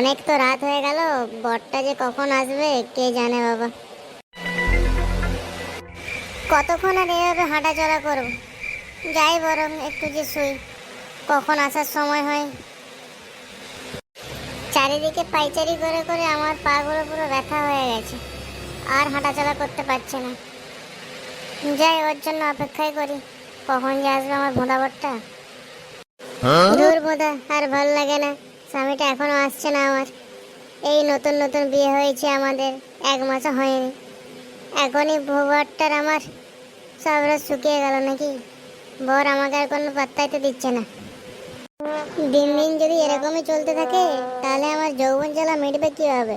অনেক তো রাত হয়ে গেল বরটা যে কখন আসবে কে জানে বাবা। কতক্ষণ আর এভাবে হাঁটাচলা করব? যাই বরং একটু যে শুই কখন আসার সময় হয়। চারিদিকে পাইচারি করে করে আমার পাগুলো পুরো ব্যথা হয়ে গেছে আর হাঁটাচলা করতে পারছে না। যাই ওর জন্য অপেক্ষাই করি কখন যে আসবে আমার ভোঁদা ভোঁদাবরটা দূর বোধা আর ভালো লাগে না। স্বামীটা এখনও আসছে না আমার। এই নতুন নতুন বিয়ে হয়েছে আমাদের। এক মাসও হয়নি। এখনই ভোবারটার আমার সব রাত শুকিয়ে গেল নাকি? বর আমাকে আর কোনো পাত্তাই তো দিচ্ছে না। দিন দিন যদি এরকমই চলতে থাকে তাহলে আমার যৌবন জ্বালা মিটবে কীভাবে?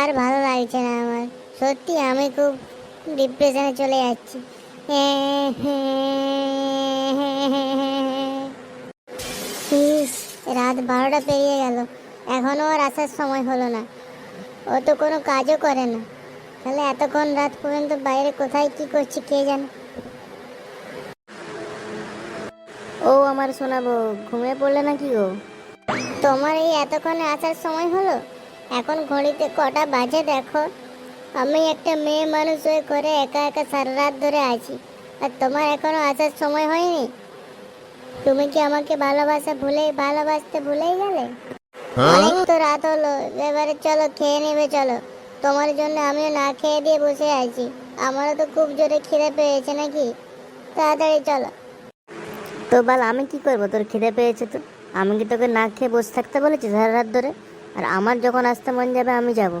আর ভালো লাগছে না আমার। সত্যি আমি খুব ডিপ্রেশনে চলে যাচ্ছি। ইস, রাত বারোটা পেরিয়ে গেল। এখনও আর আসার সময় হলো না। ও তো কোনো কাজও করে না। তাহলে এতক্ষণ রাত পর্যন্ত বাইরে কোথায় কি করছে কে জানে? ও আমার শোনাবো ঘুমিয়ে পড়লে নাকি গো? তোমার এই এতক্ষণে আসার সময় হলো? এখন ঘড়িতে কটা বাজে দেখো। আমি একটা মেয়ে মানুষ হয়ে করে একা একা সারা রাত ধরে আছি। আর তোমার এখনও আসার সময় হয়নি? তুমি কি আমাকে ভালোবাসা ভুলে ভালোবাসতে ভুলেই গেলে? অনেক তো রাত হলো এবারে চলো খেয়ে নেবে চলো। তোমার জন্য আমিও না খেয়ে দিয়ে বসে আছি। আমারও তো খুব জোরে খিদে পেয়েছে নাকি? তাড়াতাড়ি চলো। তো বল আমি কি করব? তোর খিদে পেয়েছে তো? আমি কি তোকে না খেয়ে বসে থাকতে বলেছি সারা রাত ধরে? আর আমার যখন আসতে মন যাবে আমি যাব।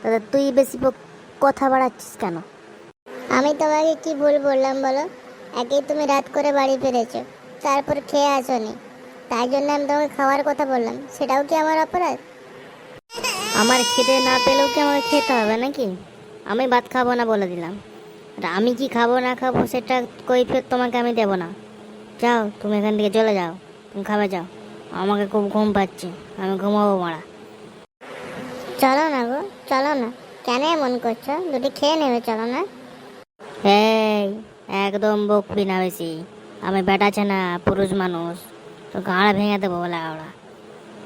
তাহলে তুই বেশি কথা বাড়াচ্ছিস কেন? আমি তোমাকে কি ভুল বললাম বলো? একেই তুমি রাত করে বাড়ি ফিরেছো। তারপর খেয়ে আসোনি। তাই জন্য আমি তোমাকে খাওয়ার কথা বললাম। সেটাও কি আমার অপরাধ? আমার খিদে না পেলেও কি আমাকে খেতে হবে নাকি? আমি ভাত খাব না বলে দিলাম। আর আমি কি খাব না খাব সেটা কৈফিয়ত তোমাকে আমি দেবো না। যাও তুমি এখান থেকে চলে যাও। তুমি খাবে যাও। আমাকে খুব ঘুম পাচ্ছে। আমি ঘুমাবো মারা। চলো না গো চলো না। কেন এমন করছ? দুটি খেয়ে নেবে চলো না। এই একদম বকবি না বেশি। আমি বেটাছে না পুরুষ মানুষ। তো গাঁড়া ভেঙে দেবো বলে ওরা।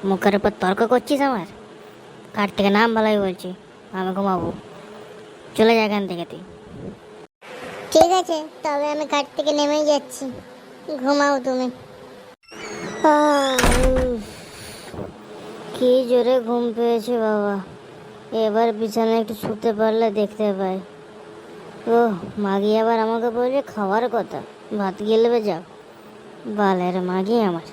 মুখের উপর তর্ক করছিস আমার? কার থেকে নাম ভালোই বলছি? আমি ঘুমাবো। চলে যা এখান থেকে তুই। ঠিক আছে তবে আমি কাঠ থেকে নেমেই যাচ্ছি। ঘুমাও তুমি। কি জোরে ঘুম পেয়েছে বাবা। এবার বিছানায় একটু শুতে পারলে দেখতে পাই। ও মাগি আবার আমাকে বলছে খাওয়ার কথা। ভাত গেলবে যাও। বালের মাগি আমার।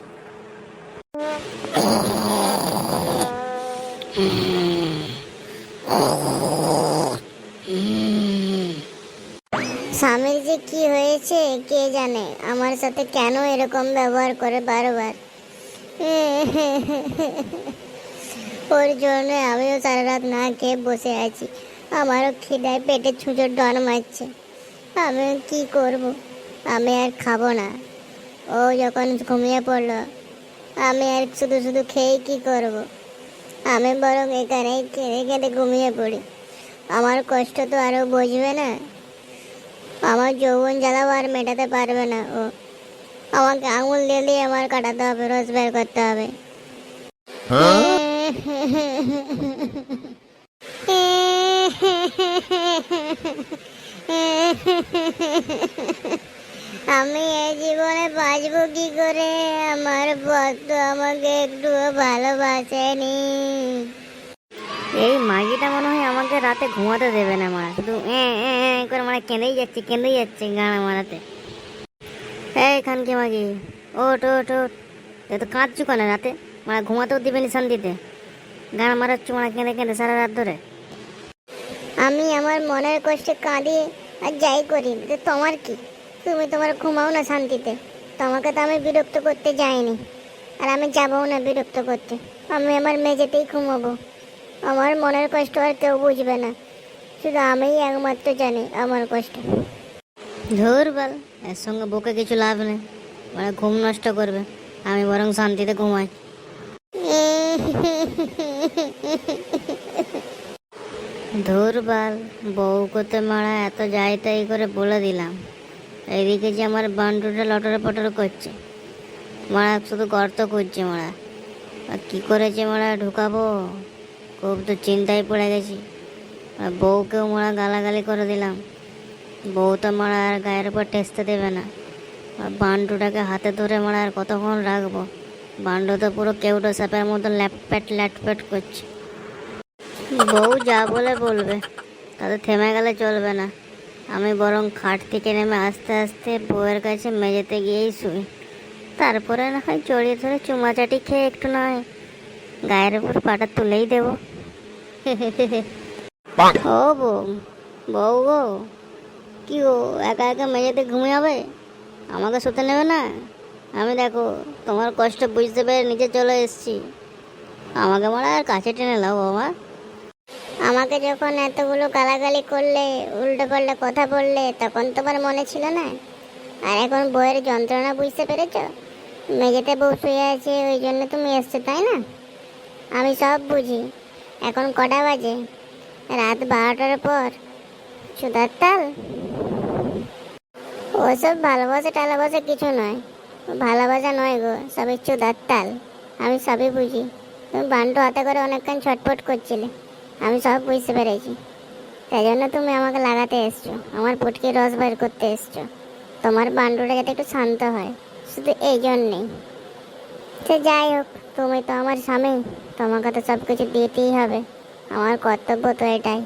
স্বামীর যে কি হয়েছে, কে জানে? আমার সাথে কেন এরকম ব্যবহার করে বারবার? ওর জন্য আমিও সারা রাত না খেয়ে বসে আছি। আমারও খিদায় পেটে ছুঁচোর ডন মারছে। আমি কি করব? আমি আর খাব না। ও যখন ঘুমিয়ে পড়ল আমি আর শুধু শুধু খেয়ে কি করব? আমি বরং এখানেই কেঁদে কেঁদে ঘুমিয়ে পড়ি। আমার কষ্ট তো আরও বুঝবে না। আমার যৌবন জ্বালাও আর মেটাতে পারবে না ও। আমাকে আঙুল দিয়ে দিয়ে আমার কাটাতে হবে রস বের করতে হবে। আমি এই জীবনে বাঁচবো কি করে? আমার তো আমাকে একটুও ভালোবাসেনি। এই মাগিটা মনে হয় আমাকে রাতে ঘুমাতে দেবে না মারা শুধু করে মানে কেঁদেই যাচ্ছে কেঁদেই যাচ্ছে গানা মারাতে। এই খানকে মাগি ওট ওট ওট এ তো কাঁদছু কেন রাতে? মানে ঘুমাতেও দিবে নি শান্তিতে। গানা মারাচ্ছু মানে কেঁদে কেঁদে সারা রাত ধরে। আমি আমার মনের কষ্টে কাঁদি আর যাই করি। তো তোমার কি? তুমি তোমার ঘুমাও না শান্তিতে। তোমাকে তো আমি বিরক্ত করতে যাইনি। আর আমি যাবও না বিরক্ত করতে। আমি আমার মেঝেতেই ঘুমাবো। আমার মনের কষ্ট আর কেউ বুঝবে না। শুধু আমিই একমাত্র জানি আমার কষ্ট। ধর বল এর সঙ্গে বুকে কিছু লাভ নেই। মানে ঘুম নষ্ট করবে। আমি বরং শান্তিতে ঘুমাই। ধুর বাল বউকে তো মারা এত যাই তাই করে বলে দিলাম। এদিকে যে আমার বান্ডুটা লটর পটর করছে। মারা শুধু গর্ত করছে মারা। আর কী করে যে মারা ঢুকাবো? খুব তো চিন্তায় পড়ে গেছি। আর বউকেও মারা গালাগালি করে দিলাম। বউ তো মারা আর গায়ের উপর টেস্তে দেবে না। আর বান্ডুটাকে হাতে ধরে মারা আর কতক্ষণ রাখব? বান্ডু তো পুরো কেউটো সাপের মতো ল্যাপপ্যাট ল্যাটপ্যাট করছে। বউ যা বলে বলবে তাতে থেমে গেলে চলবে না। আমি বরং খাট থেকে নেমে আস্তে আস্তে বউয়ের কাছে মেঝেতে গিয়েই শুই। তারপরে না হয় জড়িয়ে ধরে চুমাচাটি খেয়ে একটু নয় গায়ের উপর পাটা তুলেই দেব। ও বউ বউ গো কি গো একা একা মেঝেতে ঘুমিয়ে হবে? আমাকে শুতে নেবে না? আমি দেখো তোমার কষ্ট বুঝতে পেরে নিচে চলে এসেছি। আমাকে মারা আর কাছে টেনে লাও বাবা আমাকে যখন এতগুলো গালাগালি করলে, উল্টো পাল্টা কথা বললে, তখন তোমার মনে ছিল না? আর এখন বইয়ের যন্ত্রণা বুঝতে পেরেছ? মেঝেতে বউ শুয়ে আছে, ওই জন্য তুমি এসছো, তাই না? আমি সব বুঝি। এখন কটা বাজে? রাত বারোটার পর। সুধার তাল? ওসব ভালোবাসা টালাবাসা কিছু নয়। ভালোবাসা নয় গো, সবই চুদার তাল। আমি সবই বুঝি। তুমি বান্টু হাতে করে অনেকক্ষণ ছটফট করছিলে। আমি সব বুঝতে পেরেছি। তাই জন্য তুমি আমাকে লাগাতে এসছো। আমার পুটকি রস বের করতে এসছো। তোমার বান্ডুটা যাতে একটু শান্ত হয়। শুধু এই জন্যেই সে যাই হোক, তুমি তো আমার স্বামী। তোমাকে তো সব কিছু দিতেই হবে। আমার কর্তব্য তো এটাই।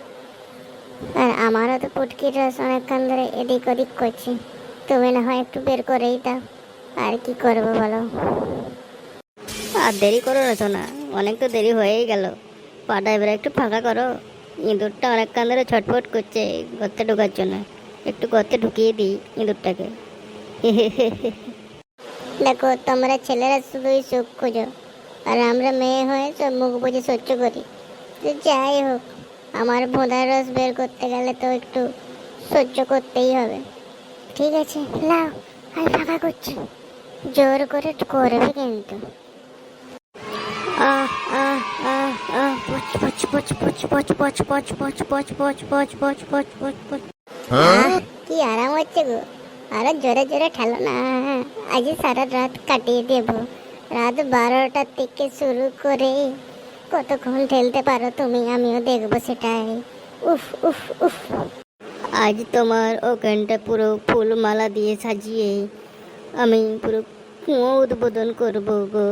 আর আমারও তো পুটকির রস অনেকক্ষণ ধরে এদিক ওদিক করছি। তুমি না হয় একটু বের করেই দাও। আর কি করব বলো? আর দেরি করো না অনেক তো দেরি হয়েই গেল। পাটা এবারে একটু ফাঁকা করো। ইঁদুরটা অনেকক্ষণ ধরে ছটফট করছে গর্তে ঢোকার জন্য। একটু গর্তে ঢুকিয়ে দিই ইঁদুরটাকে। দেখো তোমরা ছেলেরা শুধুই সুখ খুঁজো আর আমরা মেয়ে হয়ে সব মুখ বুঝে সহ্য করি। তো যাই হোক আমার ভোঁদার রস বের করতে গেলে তো একটু সহ্য করতেই হবে। ঠিক আছে লাও আমি ফাঁকা করছি। জোর করে করবে কিন্তু। আহ আহ পচ পচ পচ পচ পচ পচ পচ পচ পচ পচ পচ পচ পচ পচ পচ কি আরাম হচ্ছে গো আরও জোরে জোরে ঠেলো না আজ সারা রাত কাটিয়ে দেব রাত বারোটা থেকে শুরু করে কতক্ষণ ঠেলতে পারো তুমি আমিও দেখব সেটাই উফ উফ উফ আজ তোমার ওখানটা পুরো ফুল মালা দিয়ে সাজিয়ে আমি পুরো কুয়ো উদ্বোধন করব গো